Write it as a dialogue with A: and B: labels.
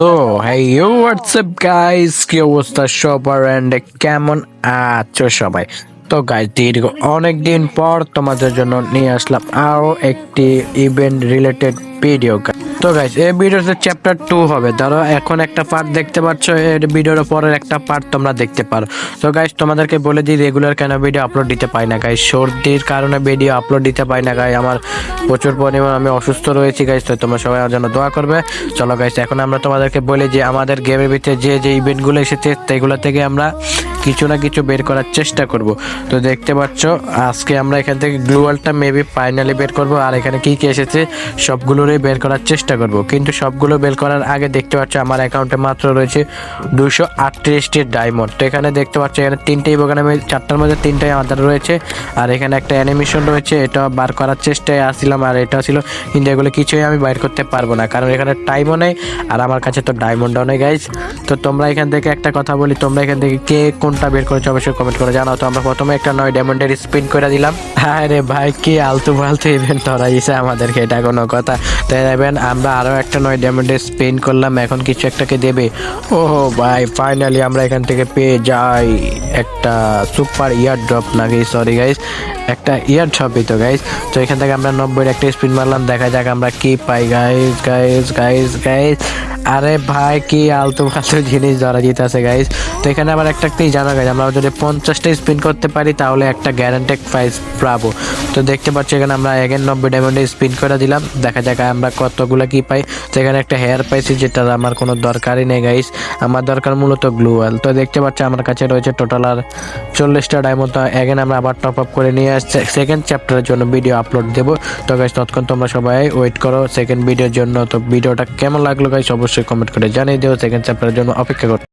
A: তো হ্যাঁ WhatsApp guys কি অবস্থা সবার? এন্ড কেমন আছো সবাই? তো গাইস দীর্ঘ অনেক দিন পর তোমাদের জন্য নিয়ে আসলাম আরও একটি ইভেন্ট রিলেটেড ভিডিও তো গাইস এই ভিডিওতে চ্যাপ্টার টু হবে। ধরো, এখন একটা পার্ট দেখতে পাচ্ছ, এর ভিডিওর পরের একটা পার্ট তোমরা দেখতে পারো। তো গাইস তোমাদেরকে বলে দিই রেগুলার কেন ভিডিও আপলোড দিতে পাই না গাইস সর্দির কারণে ভিডিও আপলোড দিতে পাই না গাই আমার প্রচুর পরিমাণ আমি অসুস্থ রয়েছি গাইস তো তোমরা সবাই আমার জন্য দোয়া করবে। চলো গাইস এখন আমরা তোমাদেরকে বলি যে, আমাদের গেমের ভিতরে যে যে ইভেন্টগুলো এসেছে, সেগুলো থেকে আমরা কিছু না কিছু বের করার চেষ্টা করব। তো দেখতে পাচ্ছ, আজকে আমরা এখান থেকে গ্লুয়ালটা মেবি ফাইনালি বের করব। আর এখানে কি কি এসেছে, সবগুলোরই বের করার চেষ্টা করব। কিন্তু সবগুলো বের করার আগে দেখতে পাচ্ছ আমার অ্যাকাউন্টে মাত্র রয়েছে দুশো আটত্রিশটি ডায়মন্ড। তো এখানে দেখতে পাচ্ছ এখানে তিনটেই বোকান আমি চারটার মধ্যে তিনটাই আমাদের রয়েছে। আর এখানে একটা অ্যানিমেশন রয়েছে এটা বার করার চেষ্টায় আসছিলাম। আর এটা ছিল কিন্তু এগুলো কিছুই আমি বাইর করতে পারব না, কারণ এখানে টাইমও নেই আর আমার কাছে তো ডায়মন্ডও নেই গাইজ তো তোমরা এখান থেকে একটা কথা বলি, তোমরা এখান থেকে কে কোনটা বের করেছ অবশ্যই কমেন্ট করে জানাও। তো আমরা প্রথমে একটা নয় ডায়মন্ডের স্পিন করে দিলাম। হ্যাঁ রে ভাই, কি আলতু ফালতু ইভেন্ট ধরাইছে আমাদেরকে এটা কোনো কথা। তাই দেখবেন আমরা আরও একটা নয় ডায়মন্ডের স্পেন করলাম, এখন কিছু একটাকে দেবে। ও ভাই ফাইনালি আমরা এখান থেকে পেয়ে যাই একটা সুপার ইয়ার ড্রপ নাকি সরি গাইস একটা ইয়ার ড্রপই তো গাইস তো এখান থেকে আমরা নব্বই একটা স্পিন মারলাম, দেখা যাক আমরা কি পাই। গাইস গাইস গাইস গাইস আরে ভাই, কি আলতু ফালতু জিনিস ধরা যেতেছে গাইস তো এখানে আবার একটা একটাই জানা গেছে আমরা যদি পঞ্চাশটা স্পিন করতে পারি, তাহলে একটা গ্যারান্টেড প্রাইস পাবো। তো দেখতে পাচ্ছি, এখানে আমরা এগেন নব্বই ডায়মন্ডে স্পিন করে দিলাম। দেখা যাক আমরা কতগুলো কি পাই। তো এখানে একটা হেয়ার পাইছি যেটা আমার কোনো দরকারই নেই গাইস আমার দরকার মূলত গ্লুয়াল তো দেখতে পাচ্ছি, আমার কাছে রয়েছে টোটাল আর চল্লিশটা ডায়মন্ড তো এগেন আমরা আবার টপ আপ করে নিয়ে আসছি। সেকেন্ড চ্যাপ্টারের জন্য ভিডিও আপলোড দেবো। তো গাইস তৎক্ষণ তোমরা সবাই ওয়েট করো সেকেন্ড ভিডিওর জন্য। তো ভিডিওটা কেমন লাগল গাইস অবশ্যই কমেন্ট করে জানিয়ে দিও। সেকেন্ড চ্যাপ্টারের জন্য অপেক্ষা করো।